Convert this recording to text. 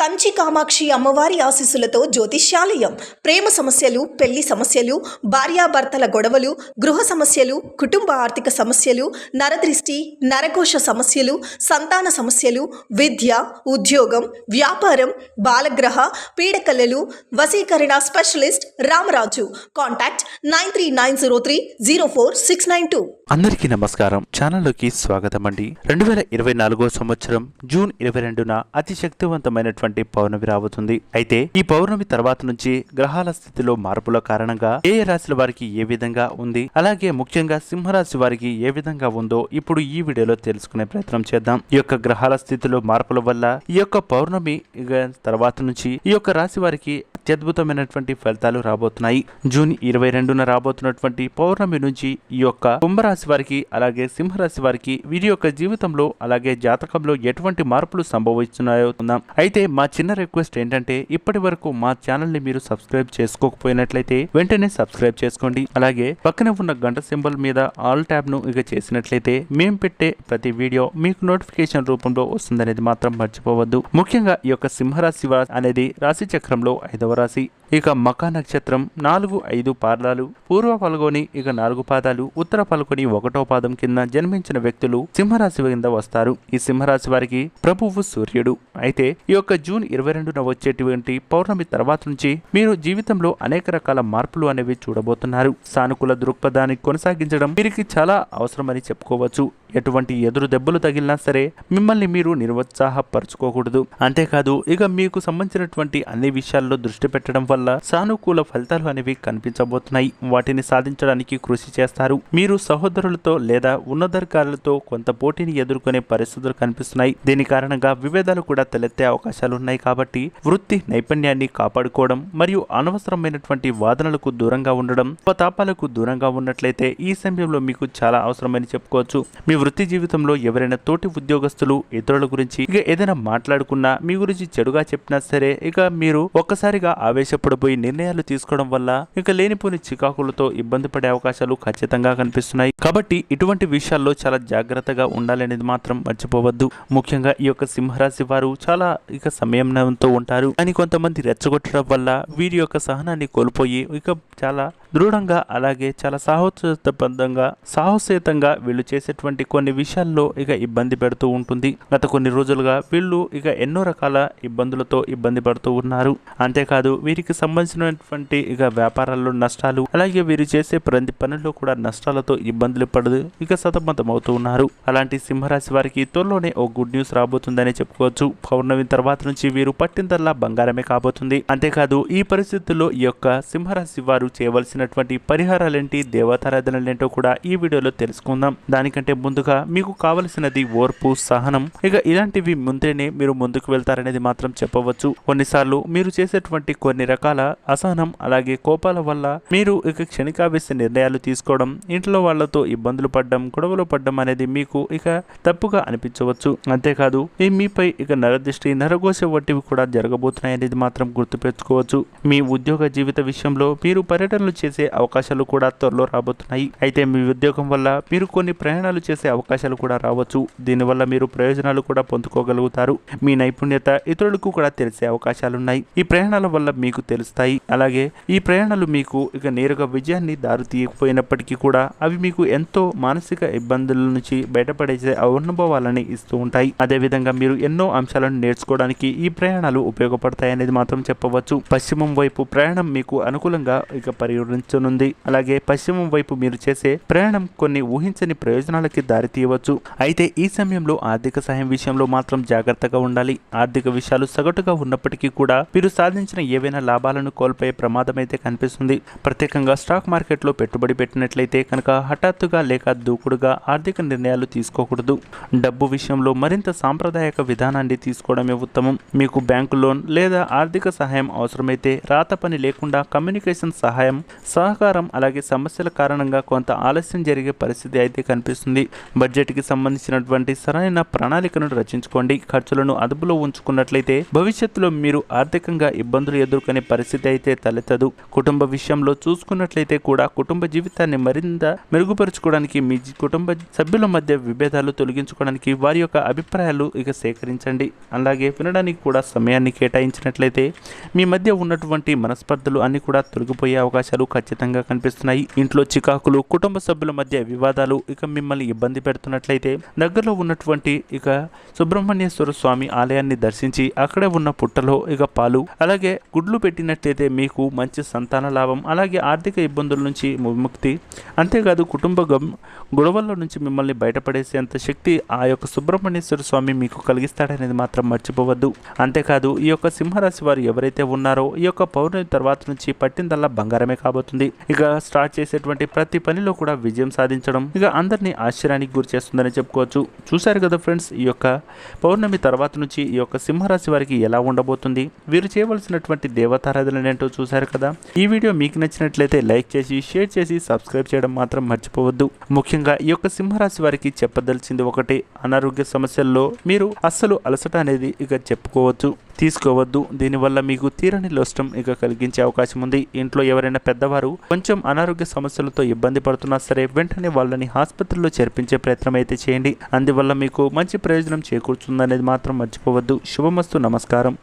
కంచి కామాక్షి అమ్మవారి ఆశీస్సులతో జ్యోతిష్యాలయం. ప్రేమ సమస్యలు పెళ్ళి సమస్యలు భార్యాభర్తల గొడవలు గృహ సమస్యలు కుటుంబ ఆర్థిక సమస్యలు నరదృష్టి నరకోశ సమస్యలు సంతాన సమస్యలు విద్య ఉద్యోగం వ్యాపారం బాలగ్రహ పీడకలలు వసీకరణ specialist Ramaraju. Contact nine three nine zero three zero four six nine two. అందరికీ నమస్కారం. ఛానల్లోకి స్వాగతం అండి రెండు వేల ఇరవై నాలుగో సంవత్సరం జూన్ ఇరవై రెండున అతి శక్తివంతమైనటువంటి పౌర్ణమి రాబోతుంది. అయితే ఈ పౌర్ణమి తర్వాత నుంచి గ్రహాల స్థితిలో మార్పుల కారణంగా ఏ రాశుల వారికి ఏ విధంగా ఉంది? అలాగే ముఖ్యంగా సింహరాశి వారికి ఏ విధంగా ఉందో ఇప్పుడు ఈ వీడియోలో తెలుసుకునే ప్రయత్నం చేద్దాం. ఈ యొక్క గ్రహాల స్థితిలో మార్పుల వల్ల ఈ యొక్క పౌర్ణమి తర్వాత నుంచి ఈ యొక్క రాశి వారికి అత్యద్భుతమైనటువంటి ఫలితాలు రాబోతున్నాయి. జూన్ ఇరవై రెండున రాబోతున్నటువంటి పౌర్ణమి నుంచి ఈ యొక్క కుంభరాశి వారికి అలాగే సింహరాశి వారికి వీరి యొక్క జీవితంలో అలాగే జాతకంలో ఎటువంటి మార్పులు సంభవిస్తున్నాయో అయితే మా చిన్న రిక్వెస్ట్ ఏంటంటే ఇప్పటి వరకు మా ఛానల్ని మీరు సబ్స్క్రైబ్ చేసుకోకపోయినట్లయితే వెంటనే సబ్స్క్రైబ్ చేసుకోండి. అలాగే పక్కనే ఉన్న గంట సింబల్ మీద ఆల్ ట్యాబ్ను ఇక చేసినట్లయితే మేము పెట్టే ప్రతి వీడియో మీకు నోటిఫికేషన్ రూపంలో వస్తుందనేది మాత్రం మర్చిపోవద్దు. ముఖ్యంగా ఈ యొక్క సింహరాశి అనేది రాశి చక్రంలో ఐదవ రాశి. ఇక మకా నక్షత్రం నాలుగు ఐదు పాదాలు. పూర్వ పాల్గొని ఇక నాలుగు పాదాలు. ఉత్తర పాల్గొని ఒకటో పాదం కింద జన్మించిన వ్యక్తులు సింహరాశి కింద వస్తారు. ఈ సింహరాశి వారికి ప్రభువు సూర్యుడు. అయితే ఈ యొక్క జూన్ ఇరవై రెండున వచ్చేటువంటి పౌర్ణమి తర్వాత నుంచి మీరు జీవితంలో అనేక రకాల మార్పులు అనేవి చూడబోతున్నారు. సానుకూల దృక్పథాన్ని కొనసాగించడం వీరికి చాలా అవసరమని చెప్పుకోవచ్చు. ఎటువంటి ఎదురు దెబ్బలు తగిలినా సరే మిమ్మల్ని మీరు నిరుత్సాహపరచుకోకూడదు అంతేకాదు ఇక మీకు సంబంధించినటువంటి అన్ని విషయాల్లో దృష్టి పెట్టడం వల్ల సానుకూల ఫలితాలు అనేవి కనిపించబోతున్నాయి. వాటిని సాధించడానికి కృషి చేస్తారు. మీరు సహోదరులతో లేదా ఉన్నతాధికారులతో కొంత పోటీని ఎదుర్కొనే పరిస్థితులు కనిపిస్తున్నాయి. దీని కారణంగా విభేదాలు కూడా తలెత్తే అవకాశాలు ఉన్నాయి కాబట్టి వృత్తి నైపుణ్యాన్ని కాపాడుకోవడం మరియు అనవసరమైనటువంటి వాదనలకు దూరంగా ఉండడం పతాపాలకు దూరంగా ఉన్నట్లయితే ఈ సమయంలో మీకు చాలా అవసరమని చెప్పుకోవచ్చు. మీ వృత్తి జీవితంలో ఎవరైనా తోటి ఉద్యోగస్తులు ఇతరుల గురించి ఇక ఏదైనా మాట్లాడుకున్నా మీ గురించి చెడుగా చెప్పినా సరే ఇక మీరు ఒక్కసారిగా ఆవేశపడిపోయి నిర్ణయాలు తీసుకోవడం వల్ల ఇక లేనిపోని చికాకులతో ఇబ్బంది పడే అవకాశాలు ఖచ్చితంగా కనిపిస్తున్నాయి. కాబట్టి ఇటువంటి విషయాల్లో చాలా జాగ్రత్తగా ఉండాలనేది మాత్రం మర్చిపోవద్దు. ముఖ్యంగా ఈ యొక్క సింహరాశి వారు చాలా ఇక సంయమనంతో ఉంటారు. అని కొంతమంది రెచ్చగొట్టడం వల్ల వీరి యొక్క సహనాన్ని కోల్పోయి ఇక చాలా దృఢంగా అలాగే చాలా సాహసబద్ధంగా సాహసేతంగా వీళ్ళు చేసేటువంటి కొన్ని విషయాల్లో ఇక ఇబ్బంది పెడుతూ ఉంటుంది. గత కొన్ని రోజులుగా వీళ్ళు ఇక ఎన్నో రకాల ఇబ్బందులతో ఇబ్బంది పడుతూ ఉన్నారు. అంతేకాదు వీరికి సంబంధించినటువంటి ఇక వ్యాపారాల్లో నష్టాలు అలాగే వీరు చేసే ప్రతి పనుల్లో కూడా నష్టాలతో ఇబ్బందులు పడదు ఇక సతమతం అవుతూ ఉన్నారు. అలాంటి సింహరాశి వారికి త్వరలోనే ఓ గుడ్ న్యూస్ రాబోతుందని చెప్పుకోవచ్చు. పౌర్ణమి తర్వాత నుంచి వీరు పట్టిందల్లా బంగారమే కాబోతుంది. అంతేకాదు ఈ పరిస్థితుల్లో ఈ యొక్క సింహరాశి వారు చేయవలసినటువంటి పరిహారాలేంటి దేవతారాధనలేంటో కూడా ఈ వీడియోలో తెలుసుకుందాం. దానికంటే ముందు ముందుగా మీకు కావలసినది ఓర్పు సహనం. ఇక ఇలాంటివి ముందేనే మీరు ముందుకు వెళ్తారనేది మాత్రం చెప్పవచ్చు. కొన్నిసార్లు మీరు చేసేటువంటి కొన్ని రకాల అసహనం అలాగే కోపాల వల్ల మీరు ఇక క్షణికావేశ నిర్ణయాలు తీసుకోవడం ఇంట్లో వాళ్ళతో ఇబ్బందులు పడడం గొడవలు పడడం అనేది మీకు ఇక తప్పుగా అనిపించవచ్చు. అంతేకాదు ఈ మీపై ఇక నరదృష్టి నరఘోష వంటివి కూడా జరగబోతున్నాయి అనేది మాత్రం గుర్తుపెట్టుకోవచ్చు. మీ ఉద్యోగ జీవిత విషయంలో మీరు పర్యటనలు చేసే అవకాశాలు కూడా త్వరలో రాబోతున్నాయి. అయితే మీ ఉద్యోగం వల్ల మీరు కొన్ని ప్రయాణాలు చేసే అవకాశాలు కూడా రావచ్చు. దీనివల్ల మీరు ప్రయోజనాలు కూడా పొందుకోగలుగుతారు. మీ నైపుణ్యత ఇతరులకు కూడా తెలిసే అవకాశాలున్నాయి. ఈ ప్రయాణాల వల్ల మీకు తెలుస్తాయి. అలాగే ఈ ప్రయాణాలు మీకు ఇక నేరుగా విజయాన్ని దారి తీయకపోయినప్పటికీ కూడా అవి మీకు ఎంతో మానసిక ఇబ్బందుల నుంచి బయటపడేసే అనుభవాలని ఇస్తూ ఉంటాయి. అదేవిధంగా మీరు ఎన్నో అంశాలను నేర్చుకోవడానికి ఈ ప్రయాణాలు ఉపయోగపడతాయి అనేది మాత్రం చెప్పవచ్చు. పశ్చిమం వైపు ప్రయాణం మీకు అనుకూలంగా ఇక పరిగణించనుంది అలాగే పశ్చిమం వైపు మీరు చేసే ప్రయాణం కొన్ని ఊహించని ప్రయోజనాలకి దారి దారితీయవచ్చు. అయితే ఈ సమయంలో ఆర్థిక సహాయం విషయంలో మాత్రం జాగ్రత్తగా ఉండాలి. ఆర్థిక విషయాలు సగటుగా ఉన్నప్పటికీ కూడా మీరు సాధించిన ఏవైనా లాభాలను కోల్పోయే ప్రమాదం అయితే కనిపిస్తుంది. ప్రత్యేకంగా స్టాక్ మార్కెట్లో పెట్టుబడి పెట్టినట్లయితే కనుక హఠాత్తుగా లేక దూకుడుగా ఆర్థిక నిర్ణయాలు తీసుకోకూడదు. డబ్బు విషయంలో మరింత సాంప్రదాయక విధానాన్ని తీసుకోవడమే ఉత్తమం. మీకు బ్యాంకు లోన్ లేదా ఆర్థిక సహాయం అవసరమైతే రాత పని లేకుండా కమ్యూనికేషన్ సహాయం సహకారం అలాగే సమస్యల కారణంగా కొంత ఆలస్యం జరిగే పరిస్థితి అయితే కనిపిస్తుంది. బడ్జెట్కి సంబంధించినటువంటి సరైన ప్రణాళికను రచించుకోండి. ఖర్చులను అదుపులో ఉంచుకున్నట్లయితే భవిష్యత్తులో మీరు ఆర్థికంగా ఇబ్బందులు ఎదుర్కొనే పరిస్థితి అయితే తలెత్తదు. కుటుంబ విషయంలో చూసుకున్నట్లయితే కూడా కుటుంబ జీవితాన్ని మరింత మెరుగుపరుచుకోవడానికి మీ కుటుంబ సభ్యుల మధ్య విభేదాలు తొలగించుకోవడానికి వారి యొక్క అభిప్రాయాలు ఇక సేకరించండి. అలాగే వినడానికి కూడా సమయాన్ని కేటాయించినట్లయితే మీ మధ్య ఉన్నటువంటి మనస్పర్ధలు అన్ని కూడా తొలగిపోయే అవకాశాలు ఖచ్చితంగా కనిపిస్తున్నాయి. ఇంట్లో చికాకులు కుటుంబ సభ్యుల మధ్య వివాదాలు ఇక మిమ్మల్ని ఇబ్బంది పెడుతున్నట్లయితే దగ్గరలో ఉన్నటువంటి ఇక సుబ్రహ్మణ్యేశ్వర స్వామి ఆలయాన్ని దర్శించి అక్కడే ఉన్న పుట్టలో ఇక పాలు అలాగే గుడ్లు పెట్టినట్లయితే మీకు మంచి సంతాన లాభం అలాగే ఆర్థిక ఇబ్బందుల నుంచి విముక్తి అంతేకాదు కుటుంబ గొడవల నుంచి మిమ్మల్ని బయటపడేసేంత శక్తి ఆ యొక్క సుబ్రహ్మణ్యేశ్వర స్వామి మీకు కలిగిస్తాడనేది మాత్రం మర్చిపోవద్దు. అంతేకాదు ఈ యొక్క సింహరాశి వారు ఎవరైతే ఉన్నారో ఈ యొక్క పౌర్ణమి తర్వాత నుంచి పట్టిందల్లా బంగారమే కాబోతుంది. ఇక స్టార్ట్ చేసేటువంటి ప్రతి పనిలో కూడా విజయం సాధించడం ఇక అందరినీ ఆశ్చర్యానికి గురి చేస్తుందని చెప్పుకోవచ్చు. చూశారు కదా ఫ్రెండ్స్ ఈ యొక్క పౌర్ణమి తర్వాత నుంచి ఈ యొక్క సింహరాశి వారికి ఎలా ఉండబోతుంది? వీరు చేయవలసినటువంటి దేవతారాధనలు ఏంటో చూశారు కదా? ఈ వీడియో మీకు నచ్చినట్లయితే లైక్ చేసి షేర్ చేసి సబ్స్క్రైబ్ చేయడం మాత్రం మర్చిపోవద్దు. ముఖ్యంగా ఈ యొక్క సింహరాశి వారికి చెప్పదలిచింది ఒకటి అనారోగ్య సమస్యల్లో మీరు అస్సలు అలసట అనేది ఇక చెప్పుకోవచ్చు తీసుకోవద్దు. దీనివల్ల మీకు తీరని లోష్టం ఇక కలిగించే అవకాశం ఉంది. ఇంట్లో ఎవరైనా పెద్దవారు కొంచెం అనారోగ్య సమస్యలతో ఇబ్బంది పడుతున్నా సరే వెంటనే వాళ్ళని ఆసుపత్రిలో చేర్పించే ప్రయత్నం అయితే చేయండి. అందువల్ల మీకు మంచి ప్రయోజనం చేకూరుతుందనేది మాత్రం మర్చిపోవద్దు. శుభమస్తు. నమస్కారం.